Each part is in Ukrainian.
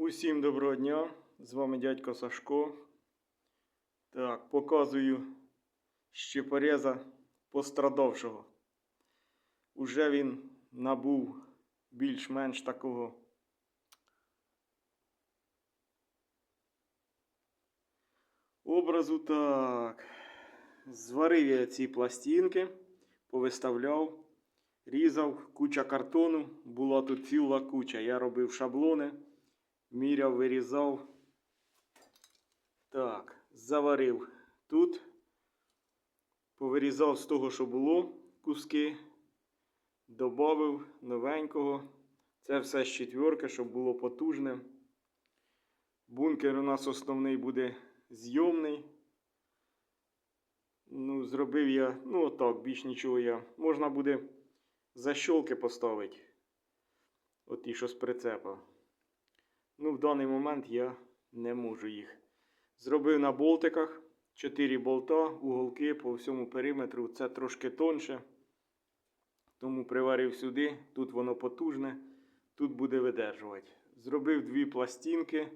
Усім доброго дня! З вами дядько Сашко. Так, показую щепореза пострадавшого. Уже він набув більш-менш такого образу. Так. Зварив я ці пластинки, повиставляв, різав, куча картону, була тут ціла куча. Я робив шаблони, міряв, вирізав. Так, заварив тут, повирізав з того, що було куски, добавив новенького. Це все з четверки, щоб було потужне. Бункер у нас основний буде зйомний. Ну, зробив я, ну отак, більш нічого я. Можна буде защолки поставити. От ті, що з прицепа. Ну, в даний момент я не можу їх. Зробив на болтиках 4 болта, уголки по всьому периметру. Це трошки тонше. Тому приварив сюди. Тут воно потужне, тут буде видержувати. Зробив дві пластинки,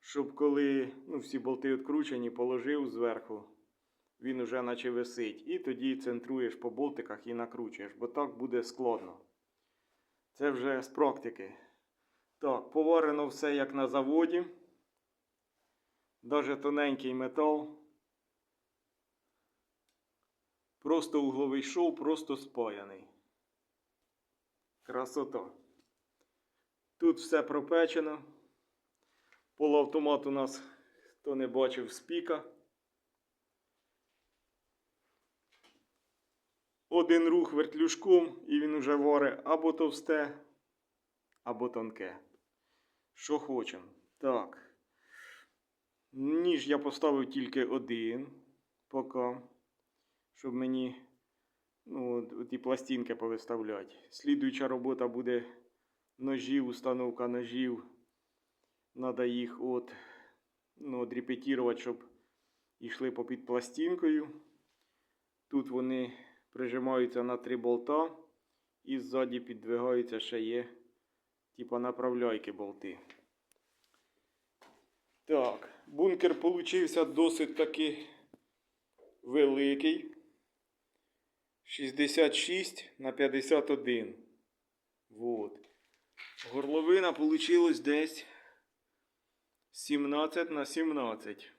щоб коли ну, всі болти відкручені, положив зверху він уже наче висить. І тоді центруєш по болтиках і накручуєш, бо так буде складно. Це вже з практики. Так, поварено все як на заводі. Даже тоненький метал. Просто угловий шов, просто спаяний. Красота. Тут все пропечено. Полуавтомат у нас, хто не бачив, спіка. один рух вертлюжком і він уже варе або товсте, або тонке. Що хочемо. Так. Ніж я поставив тільки один поки, щоб мені ну, ті пластинки повиставляти. Слідуюча робота буде ножів, установка ножів. Надо їх от, ну, от репетувати, щоб йшли попід пластинкою. Тут вони прижимаються на три болта і ззаді піддвигаються ще є типа направляйки болти. Так, бункер получився досить таки великий. 66 на 51. Вот. Горловина получилась десь 17 на 17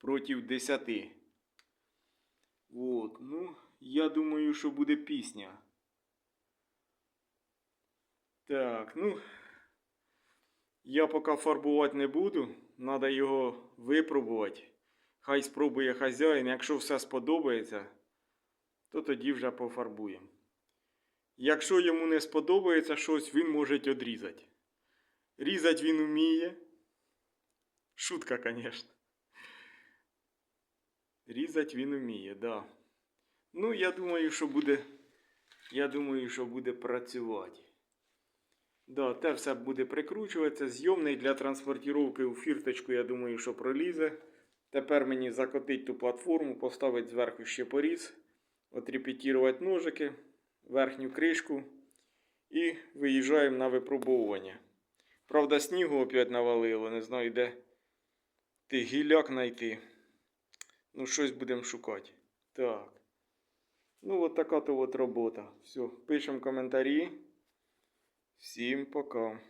проти 10. Вот, ну, я думаю, що буде пісня. Так, ну, я поки фарбувати не буду. Надо його випробувати. Хай спробує хазяїн. Якщо все сподобається, то тоді вже пофарбуємо. Якщо йому не сподобається щось, він може відрізати. Різати він вміє. Шутка, звісно. Різати він вміє, да. Ну, я думаю, що буде. Я думаю, що буде працювати. Да, те все буде прикручуватися. Зйомний для транспортировки у фірточку, я думаю, що пролізе. Тепер мені закотить ту платформу, поставити зверху ще поріз, отрепетірувати ножики, верхню кришку і виїжджаємо на випробовування. Правда, снігу опять навалило, не знаю, де ти гіляк знайти. Ну, щось будемо шукати. Так. Ну, от така то от робота. Все, пишемо коментарі. Всім пока.